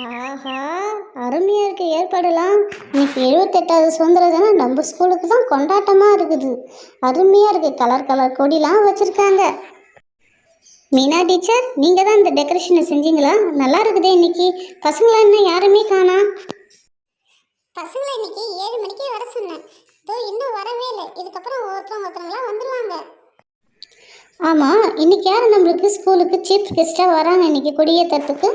ஆஹா அருமையாக இருக்க. ஏற்பாடுலாம் இன்னைக்கு எழுபத்தெட்டாவது சுதந்திர தினம். நம்ம ஸ்கூலுக்கு தான் கொண்டாட்டமாக இருக்குது. அருமையாக இருக்குது கலர் கலர் கொடிலாம் வச்சுருக்காங்க. மீனா டீச்சர் நீங்கள் தான் இந்த டெக்கரேஷனை செஞ்சீங்களா? நல்லா இருக்குதே இன்னைக்கு. பசங்களாம் இன்னும் யாருமே காணா? பசங்களை இன்னைக்கு ஏழு மணிக்கே வர சொன்னேன். இதோ இன்னும் வரவே இல்லை. இதுக்கப்புறம் ஒருத்தவங்க ஒருத்தவங்களாம் வந்துருவாங்க. ஆமாம் இன்னைக்கு யார் நம்மளுக்கு ஸ்கூலுக்கு சீஃப் கெஸ்ட்டாக வராங்க இன்னைக்கு கொடியேற்றத்துக்கு?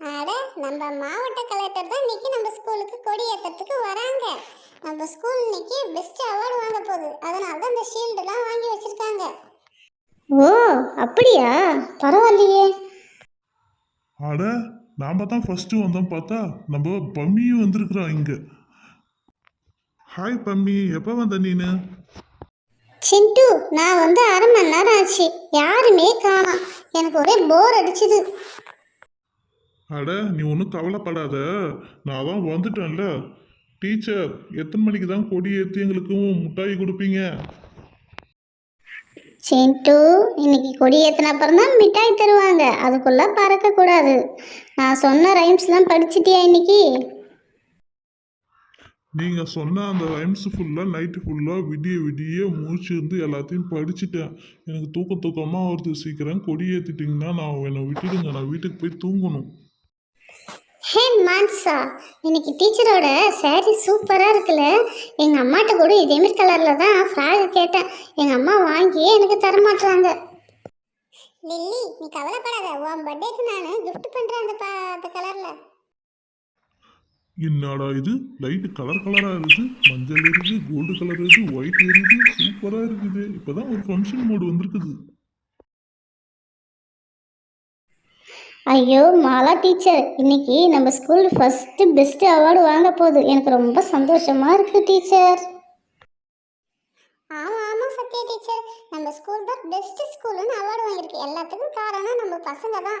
அட நம்ம மாவட்ட கலெக்டர் தான் இன்னைக்கு நம்ம ஸ்கூலுக்கு கொடி ஏற்றத்துக்கு வராங்க. நம்ம ஸ்கூல் இன்னைக்கு பெஸ்ட் அவார்டு வாங்க போகுது. அதனால தான் இந்த ஷீல்டுலாம் வாங்கி வச்சிருக்காங்க. ஓ அப்படியா? பரவாயில்லையே. அட நாம தான் ஃபர்ஸ்ட் வந்தோம் பார்த்தா நம்ம பம்மியும் வந்திருக்கிறோம் இங்க. ஹாய் பம்மி எப்போ வந்த நீனு? சிண்டு நான் வந்து அரை மணி நேரம் ஆச்சு. யாருமே காணோம். எனக்கு ஒரே போர் அடிச்சுது. அட நீ ஒன்றும் கவலைப்படாத. நான் தான் வந்துட்டேன்ல. டீச்சர் எத்தனை மணிக்கு தான் கொடி ஏற்றி எங்களுக்கும் முட்டாய் கொடுப்பீங்க? சிண்டு இன்னைக்கு கொடி ஏற்றின அப்புறம் தான் மிட்டாய் தருவாங்க. அதுக்குள்ளே பறக்கக்கூடாது நான் சொன்ன ரைம்ஸ்லாம் படிச்சிட்டியா இன்னைக்கு? நீங்கள் சொன்ன அந்த ரைம்ஸ் ஃபுல்லாக நைட்டு ஃபுல்லாக விடிய விடிய மூச்சு இருந்து எல்லாத்தையும் படிச்சுட்டேன். எனக்கு தூக்க தூக்கமாக வருது. சீக்கிரம் கொடி ஏற்றிட்டிங்கன்னா நான் என்னை விட்டுடுங்க. நான் வீட்டுக்கு போய் தூங்கணும். ஹே மான்சா. இன்னைக்கு டீச்சரோட saree சூப்பராக இருக்குல்ல? எங்கள் அம்மாட்ட கூட இதேமாரி கலரில் தான் ஃப்ராக் கேட்டேன். எங்கள் அம்மா வாங்கி எனக்கு தரமாட்டுறாங்க லில்லி நீ கவலைப்படாத. உன் பர்த்டேக்கு நான் gift பண்ணுறேன் அந்த பா அந்த கலரில் என்னடா இது? லைட்டு கலர் கலராக இருக்குது. மஞ்சள் இருக்குது கோல்டு கலர் இருக்குது ஒயிட் இருக்குது சூப்பராக இருக்குது. இப்போதான் ஒரு ஃபங்க்ஷன் மோடு வந்திருக்குது. ஐயோ மாலா டீச்சர் இன்னைக்கு நம்ம ஸ்கூல் ஃபஸ்ட்டு பெஸ்ட் அவார்டு வாங்க போகுது. எனக்கு ரொம்ப சந்தோஷமாக இருக்குது டீச்சர். ஆமாம் ஆமாம் சத்யா டீச்சர். நம்ம ஸ்கூல் தான் பெஸ்ட் ஸ்கூல்னு அவார்டு வாங்கியிருக்கு. எல்லாத்துக்கும் காரணம் நம்ம பசங்க தான்.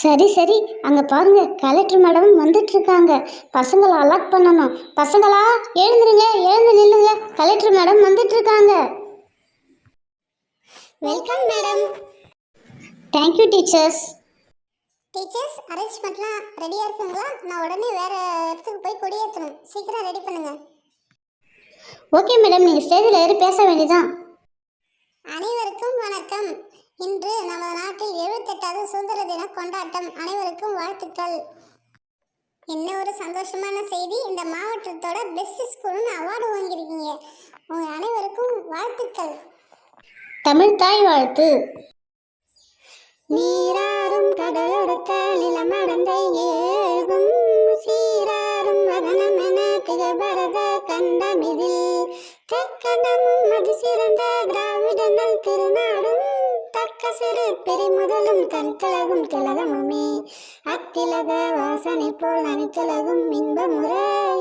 சரி சரி. அங்கே பாருங்க கலெக்டர் மேடம் வந்துட்டு இருக்காங்க பசங்களை அலாட் பண்ணணும். பசங்களா எழுந்துருங்க எழுந்து நில்லுங்க. கலெக்டர் மேடம் வந்துட்டு இருக்காங்க welcome madam thank you teachers teachers அரேஞ்ச்மெண்ட்லாம் ரெடியாக இருக்குங்களா? நான் உடனே வேறு இடத்துக்கு போய் கொடியேற்றணும் சீக்கிரம் ரெடி பண்ணுங்கள் ஓகே மேடம் நீங்கள் ஸ்டேஜில் ஏறி பேச வேண்டியதான் அனைவருக்கும் வணக்கம். இன்று நமது நாட்டில் எழுபத்தெட்டாவது சுதந்திர தின கொண்டாட்டம். அனைவருக்கும் வாழ்த்துக்கள். என்ன ஒரு சந்தோஷமான செய்தி. இந்த மாவட்டத்தோட பெஸ்ட் ஸ்கூல்னு அவார்டு வாங்கியிருக்கீங்க. உங்கள் அனைவருக்கும் வாழ்த்துக்கள். தமிழ் தாய் வாழ்த்து. நீராறும் கடலொடுத்த நிலமடந்தை ஏழ்கும். சீராறும் வதனமென திகழ்பரத கண்டமிதில். தெக்கண்டமும் அது சிறந்த திராவிடங்கள் திருநாடும். தக்க சிறு பெருமுதலும் தன் திலகும் திலகமுமே அத்திலக வாசனை போல் அனைத்துலகும்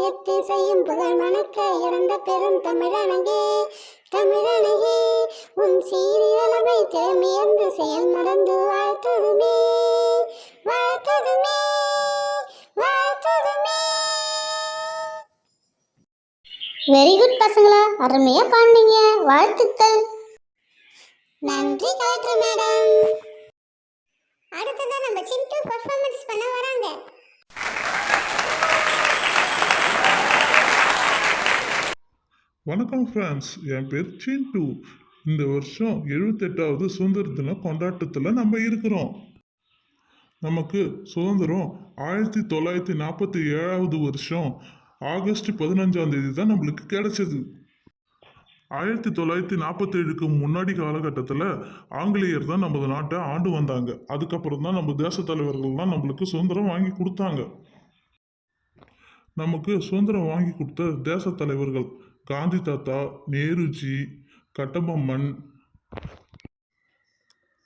எத்தி செய்யும் புகழ் மணக்க இறந்த பெரும் தமிழனகே தமிழனகே உன் சீரியளவை திறமையந்து செயல் மறந்து வாழ்த்ததுமே வாழ்த்ததுமே வாழ்த்ததுமே. வெரி குட் பசங்களா அருமையாக பாடினீங்க. வாழ்த்துக்கள். நன்றி கலெக்டர் மேடம். அடுத்ததான் நம்ம சிண்டு பர்ஃபார்மன்ஸ் பண்ண வராங்க. வணக்கம் ஃப்ரெண்ட்ஸ் என் பேர் சின்டு இந்த வருஷம் எழுபத்தெட்டாவது சுதந்திர தின கொண்டாட்டத்தில் நம்ம இருக்கிறோம். நமக்கு சுதந்திரம் ஆயிரத்தி தொள்ளாயிரத்தி நாற்பத்தி ஏழாவது வருஷம் ஆகஸ்ட் பதினஞ்சாம் தேதி தான் நம்மளுக்கு கிடைச்சது. ஆயிரத்தி தொள்ளாயிரத்தி நாற்பத்தேழுக்கு முன்னாடி காலகட்டத்தில் ஆங்கிலேயர் தான் நமது நாட்டை ஆண்டு வந்தாங்க. அதுக்கப்புறம் தான் நம்ம தேச தலைவர்கள்லாம் நம்மளுக்கு சுதந்திரம் வாங்கி கொடுத்தாங்க. நமக்கு சுதந்திரம் வாங்கி கொடுத்த தேச தலைவர்கள் காந்தி தாத்தா நேருஜி கட்டபொம்மன்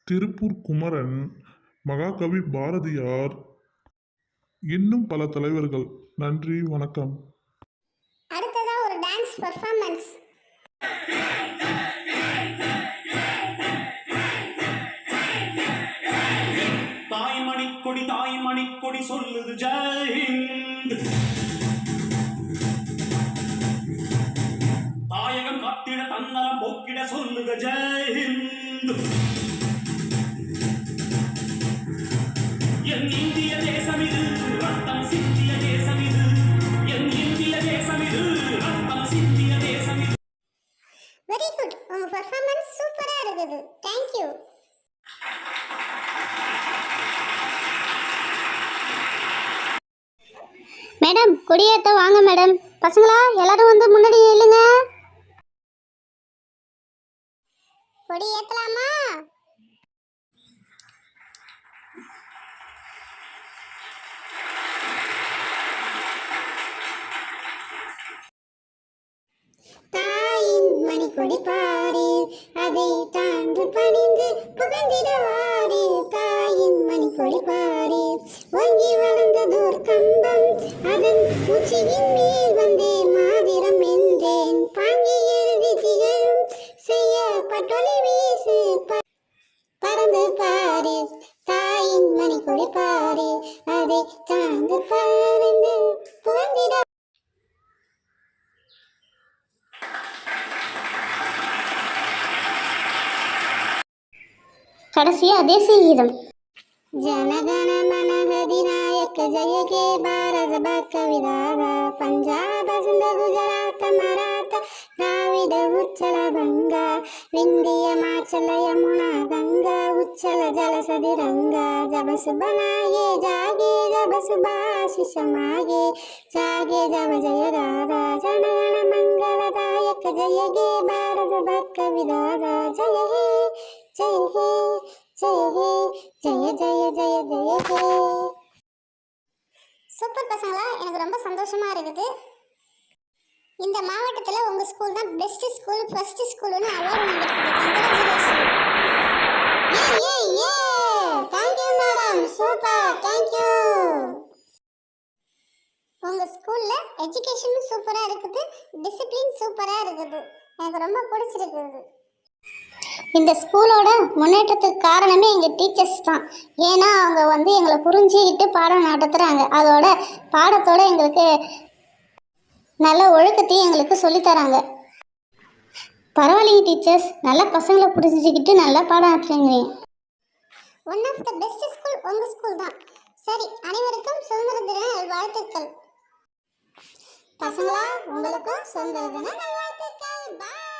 திருப்பூர் குமரன் மகாகவி பாரதியார் இன்னும் பல தலைவர்கள். நன்றி வணக்கம். அடுத்ததா ஒரு டான்ஸ் பர்ஃபார்மன்ஸ் தாய் மணிக்கொடி தாய் மணிக்கொடி சொல்லுது ஜெயஹிந்த் சொல்லுக ஜெயஹிந்த் என் இந்திய தேசம் இது ரத்தம் சிந்திய தேசம் இது. என் இந்திய தேசம் இது ரத்தம் சிந்திய தேசம் இது. வெரி குட் உங்க பெர்ஃபார்மன்ஸ் சூப்பரா இருந்தது. தேங்க் யூ மேடம் கொடியேற்ற வாங்க மேடம் பசங்களா எல்லாரும் வந்து முன்னாடி இல்லைங்க கொடி ஏத்தலாமா? தாயின் மணிக்கொடி பாரு அதை தாண்டு பணிந்து புகழ்ந்திடுவாரு. தாயின் மணி கொடி பாரு ஓங்கி வளர்ந்ததோர் கம்பம் அதன் உச்சியின் மேல் வந்தே மாதிரம் பட்டொலி வீசு பறந்து பாரு. தாயின் மணி கொடி பாரு. அதை தாழ்ந்து பறந்து புகழ்ந்திட கடைசியா தேசிய கீதம் ஜனகண மனதிநாயக்க ஜய கே பாரத பக்கவிதாத பஞ்சாப சுந்த குஜராத்த மராத்த. ದ್ರಾವಿಡ ಉಚ್ಚಲ ಬಂಗ ವಿಂಧ್ಯ ಮಾಚಲ ಯಮುನಾ ಗಂಗಾ ಉಚ್ಚಲ ಜಲಸದಿ ರಂಗ ಜಬಸು ಬನಾಯೇ ಜಾಗೆ ಜಬಸು ಭಾಷಿಷ ಮಾಗೆ ಜಾಗೆ ಜವ ಜಯ ರಾಧಾ ಜನಗಣ ಮಂಗಲದಾಯಕ ಜಯ ಹೇ ಭಾರತ ಭಾಗ ವಿಧಾನ ಜಯ ಹೇ ಜಯ ಹೇ ஜெய ஹே ஜெய ஜெய ஜெய ஜெய ஹே சூப்பர் பசங்களா எனக்கு ரொம்ப சந்தோஷமா இருக்குது இந்த மாவட்டத்தில் உங்கள் ஸ்கூல் தான் பெஸ்ட் ஸ்கூல் ஃபர்ஸ்ட் ஸ்கூல்னு அவார்டு வாங்கியிருக்குது கங்க்ராச்சுலேஷன் ஏ thank you madam super thank you உங்க எஜுகேஷனும் சூப்பராக இருக்குது. டிசிப்ளின் சூப்பராக இருக்குது. எனக்கு ரொம்ப பிடிச்சிருக்குது. இந்த ஸ்கூலோட முன்னேற்றத்துக்கு காரணமே எங்கள் டீச்சர்ஸ் தான். ஏன்னா அவங்க வந்து எங்களை புரிஞ்சுக்கிட்டு பாடம் நடத்துகிறாங்க அதோட பாடத்தோட எங்களுக்கு நல்ல ஒழுக்கத்தையும் எங்களுக்கு சொல்லித் தராங்க பரவாயில்லைங்க டீச்சர்ஸ். நல்லா பசங்களை பிடிச்சிக்கிட்டு நல்லா பாடம் நடத்துறீங்க one of the best school உங்க ஸ்கூல் தான். சரி அனைவருக்கும் சுதந்திர தின வாழ்த்துக்கள் பசங்களா உங்களுக்கும் சுதந்திர தின வாழ்த்துக்கள் பாய்